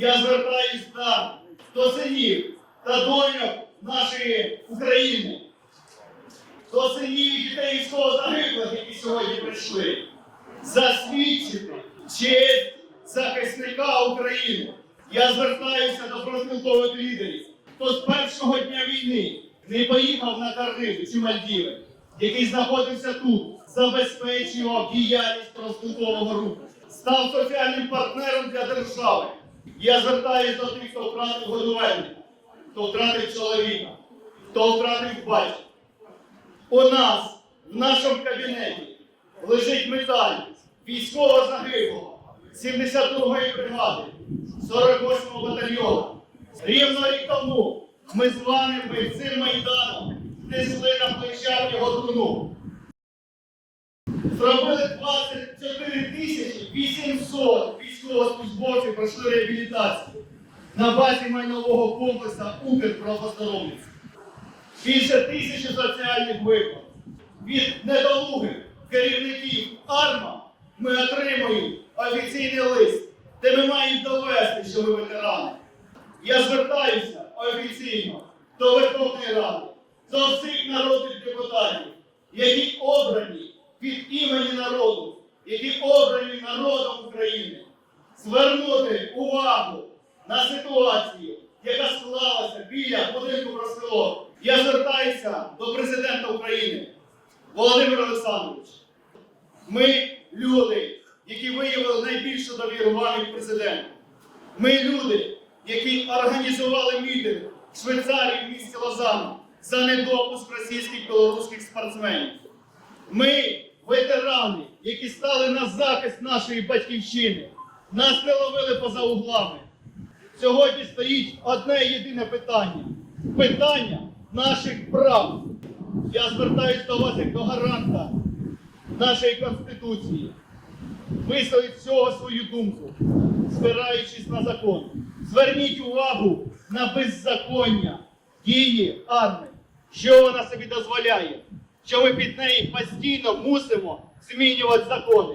Я звертаюсь до, до синів та доньок нашої України, до синів і дітей військово загиблих, які сьогодні прийшли, засвідчити честь захисника України. Я звертаюся до профспілкових лідерів, хто з першого дня війни не поїхав на Кариби чи Мальдіви, який знаходився тут, забезпечував діяльність профспілкового руху, став соціальним партнером для держави. Я звертаюся до тих, хто втратив годувальника, хто втратив чоловіка, хто втратив батька. У нас в нашому кабінеті лежить медаль військового загиблого 72-ї бригади 48-го батальйону. Рівно рік тому ми з вами цим майданом несли на плечах його труну. Зробили 24 тисячі 800 військовослужбовців пройшли реабілітацію на базі майнового комплексу Укрправоздоров'я. Більше тисячі соціальних виплат. Від недолугих керівників АРМА ми отримуємо офіційний лист, де ми маємо довести, що ви ветерани. Я звертаюся офіційно до Верховної Ради, до всіх народних депутатів, які обрані від імені народу, які обрані народом України, звернути увагу на ситуацію, яка склалася біля будинку профспілок. Я звертаюся до президента України Володимира Олександровича. Ми люди, які виявили найбільшу довіру вам президенту. Ми люди, які організували мітинг в Швейцарії в місті Лозанна за недопуск російських білоруських спортсменів. Ми ветерани, які стали на захист нашої батьківщини. Нас не ловили поза углами. Сьогодні стоїть одне єдине питання питання наших прав. Я звертаюся до вас як до гаранта нашої Конституції. Висловіть всього свою думку, спираючись на закон. Зверніть увагу на беззаконня дії армії, що вона собі дозволяє, що ми під неї постійно мусимо змінювати закони,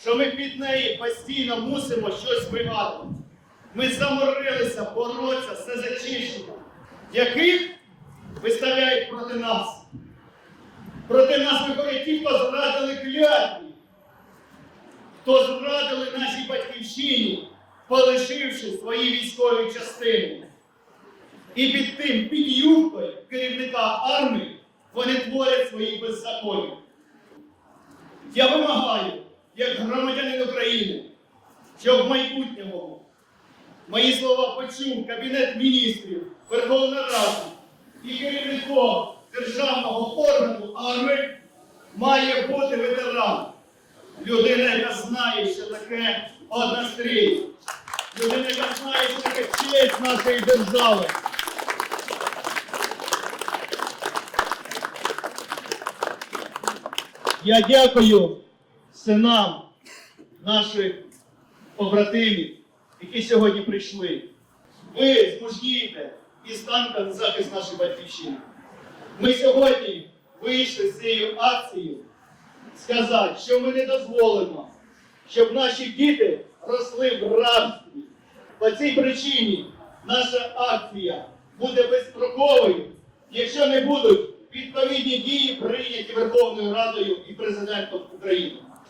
що ми під неї постійно мусимо щось вигадувати. Ми заморилися боротися з зачищенням, яких виставляють проти нас. Проти нас виходять ті, хто зрадили клятві, хто зрадили нашій батьківщині, полишивши свої військові частини. І під тим, під юбкою керівника армії, вони творять свої беззаконня. Я вимагаю, як громадянин України, щоб в майбутньому мої слова почув Кабінет міністрів, Верховна Рада і керівником державного органу армії має бути ветеран. Людина, яка знає, що таке однострій. Людина, яка знає, що таке честь нашої держави. Я дякую синам наших побратимів, які сьогодні прийшли. Ви змужнієте і станете на захист нашої батьківщини. Ми сьогодні вийшли з цією акцією сказати, що ми не дозволимо, щоб наші діти росли в рабстві. По цій причині наша акція буде безстроковою, якщо не будуть відповідні дії прийняті Верховною Радою і президентом України.